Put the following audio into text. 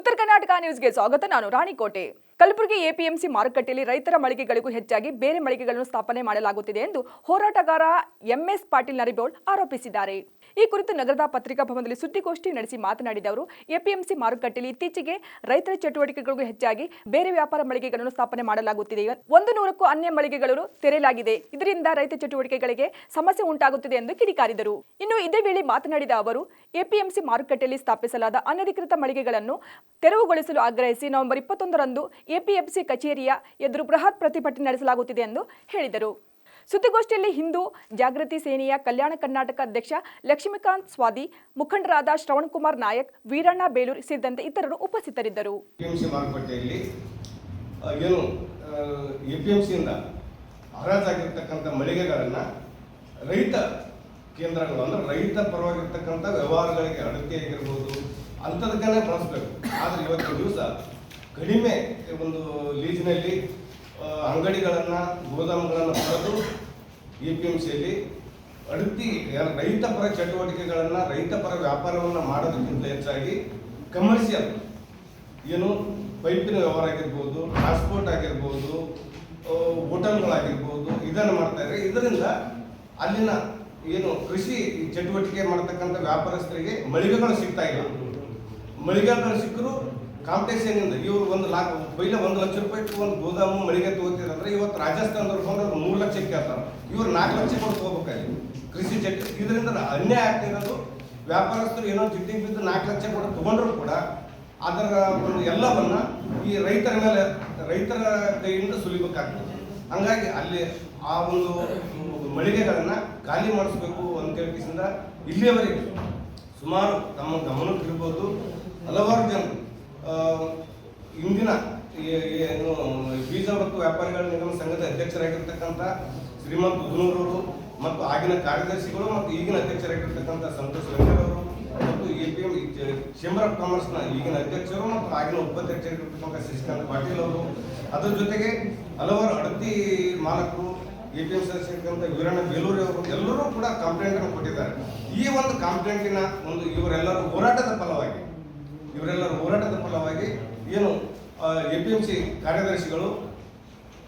ಉತ್ತರ ಕರ್ನಾಟಕ ನ್ಯೂಸ್ಗೆ ಸ್ವಾಗತ ನಾನು ರಾಣಿಕೋಟೆ ಕಲಬುರಗಿ ಎಪಿಎಂಸಿ ಮಾರುಕಟ್ಟೆಯಲ್ಲಿ ರೈತರ ಮಳಿಗೆಗಳಿಗೂ ಹೆಚ್ಚಾಗಿ ಬೇರೆ ಮಳಿಗೆಗಳನ್ನು ಸ್ಥಾಪನೆ ಮಾಡಲಾಗುತ್ತಿದೆ ಎಂದು ಹೋರಾಟಗಾರ ಎಂಎಸ್ ಪಾಟೀಲ್ ನರಿಬೋಳ್ ಆರೋಪಿಸಿದ್ದಾರೆ. ಈ ಕುರಿತು ನಗರದ ಪತ್ರಿಕಾ ಭವನದಲ್ಲಿ ಸುದ್ದಿಗೋಷ್ಠಿ ನಡೆಸಿ ಮಾತನಾಡಿದ ಅವರು, ಎಪಿಎಂಸಿ ಮಾರುಕಟ್ಟೆಯಲ್ಲಿ ಇತ್ತೀಚೆಗೆ ರೈತರ ಚಟುವಟಿಕೆಗಳಿಗೂ ಹೆಚ್ಚಾಗಿ ಬೇರೆ ವ್ಯಾಪಾರ ಮಳಿಗೆಗಳನ್ನು ಸ್ಥಾಪನೆ ಮಾಡಲಾಗುತ್ತಿದೆ. ಒಂದು ನೂರಕ್ಕೂ ಅನ್ಯ ಮಳಿಗೆಗಳನ್ನು ತೆರೆಯಲಾಗಿದೆ. ಇದರಿಂದ ರೈತ ಚಟುವಟಿಕೆಗಳಿಗೆ ಸಮಸ್ಯೆ ಉಂಟಾಗುತ್ತಿದೆ ಎಂದು ಕಿಡಿಕಾರಿದರು. ಇನ್ನು ಇದೇ ವೇಳೆ ಮಾತನಾಡಿದ ಅವರು, ಎಪಿಎಂಸಿ ಮಾರುಕಟ್ಟೆಯಲ್ಲಿ ಸ್ಥಾಪಿಸಲಾದ ಅನಧಿಕೃತ ಮಳಿಗೆಗಳನ್ನು ತೆರವುಗೊಳಿಸಲು ಆಗ್ರಹಿಸಿ ನವೆಂಬರ್ ಇಪ್ಪತ್ತೊಂದರಂದು ಎಪಿಎಂಸಿ ಕಚೇರಿಯ ಎದುರು ಬೃಹತ್ ಪ್ರತಿಭಟನೆ ನಡೆಸಲಾಗುತ್ತಿದೆ ಎಂದು ಹೇಳಿದರು. ಸುದ್ದಿಗೋಷ್ಠಿಯಲ್ಲಿ ಹಿಂದೂ, ಜಾಗೃತಿ ಸೇನೆಯ ಕಲ್ಯಾಣ ಕರ್ನಾಟಕ ಅಧ್ಯಕ್ಷ ಲಕ್ಷ್ಮೀಕಾಂತ್ ಸ್ವಾದಿ, ಮುಖಂಡರಾದ ಶ್ರವಣ್ ಕುಮಾರ್ ನಾಯಕ್, ವೀರಣ್ಣ ಬೇಲೂರು ಸೇರಿದಂತೆ ಇತರರು ಉಪಸ್ಥಿತರಿದ್ದರು. ಏನು ಮಳಿಗೆಗಳನ್ನು ರೈತ ಕೇಂದ್ರಗಳು ಅಂದರೆ ರೈತ ಪರವಾಗಿರ್ತಕ್ಕಂಥ ವ್ಯವಹಾರಗಳಿಗೆ ಅಡಕೆ ಆಗಿರ್ಬೋದು ಅಂಥದಕ್ಕೇ ಬಳಸಬೇಕು. ಆದರೆ ಇವತ್ತು ದಿವಸ ಕಡಿಮೆ ಒಂದು ಲೀಸ್ನಲ್ಲಿ ಅಂಗಡಿಗಳನ್ನು, ಗೋದಾಮುಗಳನ್ನು ಪಡೆದು ಎ ಪಿ ಎಂ ಸಿಯಲ್ಲಿ ಅಡುತ್ತಿ ರೈತಪರ ರೈತ ಪರ ಚಟುವಟಿಕೆಗಳನ್ನು ರೈತಪರ ವ್ಯಾಪಾರವನ್ನು ಮಾಡೋದಕ್ಕಿಂತ ಹೆಚ್ಚಾಗಿ ಕಮರ್ಷಿಯಲ್. ಏನು ಪೈಪಿನ ವ್ಯವಹಾರ ಆಗಿರ್ಬೋದು, ಟ್ರಾನ್ಸ್ಪೋರ್ಟ್ ಆಗಿರ್ಬೋದು ಹೋಟೆಲ್ಗಳಾಗಿರ್ಬೋದು, ಇದನ್ನು ಮಾಡ್ತಾ ಇದ್ದಾರೆ ಇದರಿಂದ ಅಲ್ಲಿನ ಏನು ಕೃಷಿ ಚಟುವಟಿಕೆ ಮಾಡ್ತಕ್ಕಂಥ ವ್ಯಾಪಾರಸ್ಥರಿಗೆ ಮಳಿಗೆಗಳು ಸಿಗ್ತಾ ಇಲ್ಲ. ಮಳಿಗೆಗಳು ಸಿಕ್ಕರು ಕಾಂಪಿಟೇಷನ್ ಇಂದ ಇವರು ಒಂದು ಲಾಕ್, ಪೈಲ ಒಂದು ಲಕ್ಷ ರೂಪಾಯಿ ಒಂದು ಗೋದಾಮು ಮಳಿಗೆ ತಗೋತಿರಂದ್ರೆ ಇವತ್ತು ರಾಜಸ್ಥಾನದವ್ರು ಬಂದ್ರೆ ಅವ್ರು ಮೂರು ಲಕ್ಷ ಕೇಳ್ತಾರೆ. ಇವ್ರು ನಾಲ್ಕು ಲಕ್ಷ ಕೊಟ್ಟು ತಗೋಬೇಕಾಗಿ ಕೃಷಿ ಚಟ ಇದರಿಂದ ಅನ್ಯಾಯ ಆಗ್ತಿರೋದು ವ್ಯಾಪಾರಸ್ಥರು ಏನೋ ಜಿಟ್ಟಿ ಬಿದ್ದು ನಾಲ್ಕು ಲಕ್ಷ ಕೊಟ್ಟು ತಗೊಂಡ್ರು ಕೂಡ ಅದರ ಒಂದು ಎಲ್ಲವನ್ನ ಈ ರೈತರ ಮೇಲೆ, ರೈತರ ಕೈಯಿಂದ ಸುಲಿಬೇಕಾಗ್ತದೆ. ಹಂಗಾಗಿ ಅಲ್ಲಿ ಆ ಒಂದು ಮಳಿಗೆಗಳನ್ನ ಖಾಲಿ ಮಾಡಿಸ್ಬೇಕು ಅಂತ ಹೇಳಿಸಿಂದ ಇಲ್ಲಿಯವರೆಗೆ ಸುಮಾರು ತಮ್ಮ ಗಮನಕ್ಕಿರ್ಬೋದು ಹಲವಾರು ಜನರು ಇಂದಿನ ಏನು, ಬೀಜ ಮತ್ತು ವ್ಯಾಪಾರಿಗಳ ನಿಗಮ ಸಂಘದ ಅಧ್ಯಕ್ಷರಾಗಿರ್ತಕ್ಕಂಥ ಶ್ರೀಮಂತ ಉದ್ನೂರವರು ಮತ್ತು ಆಗಿನ ಕಾರ್ಯದರ್ಶಿಗಳು ಮತ್ತು ಈಗಿನ ಅಧ್ಯಕ್ಷರಾಗಿರ್ತಕ್ಕಂಥ ಸಂತೋಷ್ ವೆಂಕಟವರು ಮತ್ತು A P M chamber of ಕಾಮರ್ಸ್ನ ಈಗಿನ ಅಧ್ಯಕ್ಷರು ಮತ್ತು ಆಗಿನ ಉಪಾಧ್ಯಕ್ಷರಾಗಿರ್ತಕ್ಕಂಥ ಶಶಿಕಾಂತ್ ಪಾಟೀಲ್ ಅವರು. ಅದರ ಜೊತೆಗೆ ಹಲವಾರು ಅಡತಿ ಮಾಲಕರು, ಎ ಪಿ ಎಂ ಸದಸ್ಯರಿರ್ತಕ್ಕಂಥ ವೀರಣ್ಣ ಬೇಲೂರಿ ಅವರು, ಎಲ್ಲರೂ ಕೂಡ ಕಂಪ್ಲೇಂಟ್ ಅನ್ನು ಕೊಟ್ಟಿದ್ದಾರೆ. ಈ ಒಂದು ಕಂಪ್ಲೇಂಟಿನ ಒಂದು ಇವರೆಲ್ಲರೂ ಹೋರಾಟದ ಫಲವಾಗಿ, ಇವರೆಲ್ಲರೂ ಏನು ಎ ಪಿ ಎಂ ಸಿ ಕಾರ್ಯದರ್ಶಿಗಳು